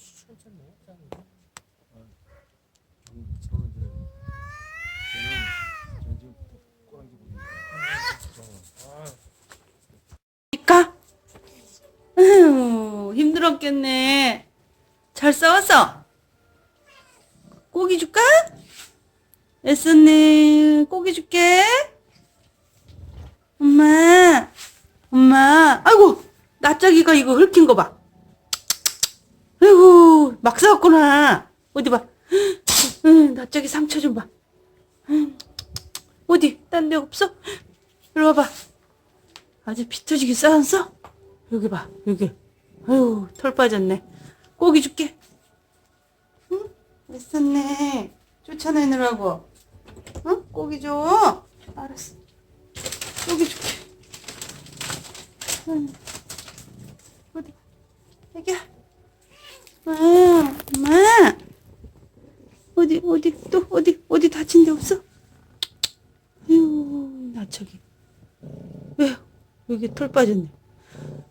천천히 해. 짱. 저는 저는 지금부터 꼬랑지 보입니다. 니까? 아휴, 힘들었겠네. 잘 싸웠어? 고기 줄까? 애썼네. 고기 줄게. 엄마, 엄마. 아이고, 낯짝이가 이거 긁힌 거 봐. 아이고, 막 싸웠구나. 어디 봐. 응, 낯짝이 상처 좀 봐. 응. 어디? 딴 데 없어? 이리 와봐. 아주 피 터지게 싸웠어? 여기 봐, 여기. 아유, 털 빠졌네. 고기 줄게. 응? 애썼네. 쫓아내느라고. 응? 고기 줘. 알았어. 고기 줄게. 응. 어디? 여기야. 아, 엄마. 어디, 어디, 또, 어디, 어디 다친 데 없어? 아유, 나 저기. 에휴, 여기 털 빠졌네.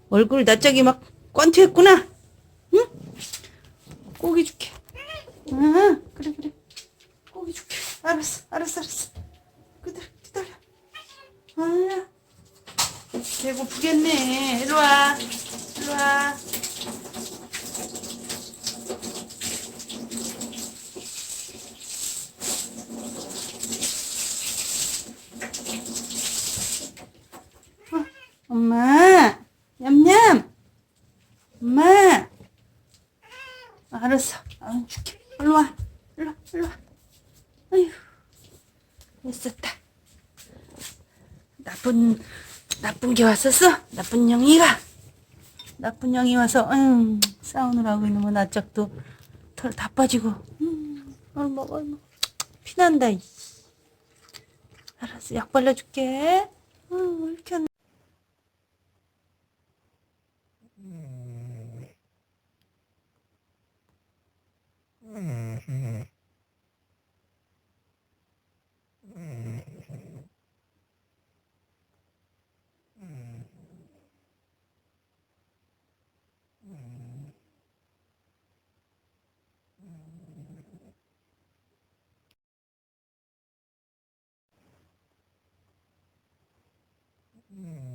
얼굴 낯짝이 막 꽝튀했구나. 응? 고기 줄게. 아, 그래, 그래. 고기 줄게. 알았어, 알았어, 알았어. 기다려, 기다려. 아, 배고프겠네. 이리 와. 이리 와. 엄마, 냠냠. 엄마. 알았어. 아, 줄게. 일로 와. 일로 와. 일로 와. 아휴. 됐었다. 나쁜, 나쁜 게 왔었어? 나쁜 영이가. 나쁜 영이 와서, 응, 싸우느라고 이놈의 낯짝도 털 다 빠지고. 음, 얼마, 얼마. 피난다, 이. 알았어. 약 발라줄게. Mm.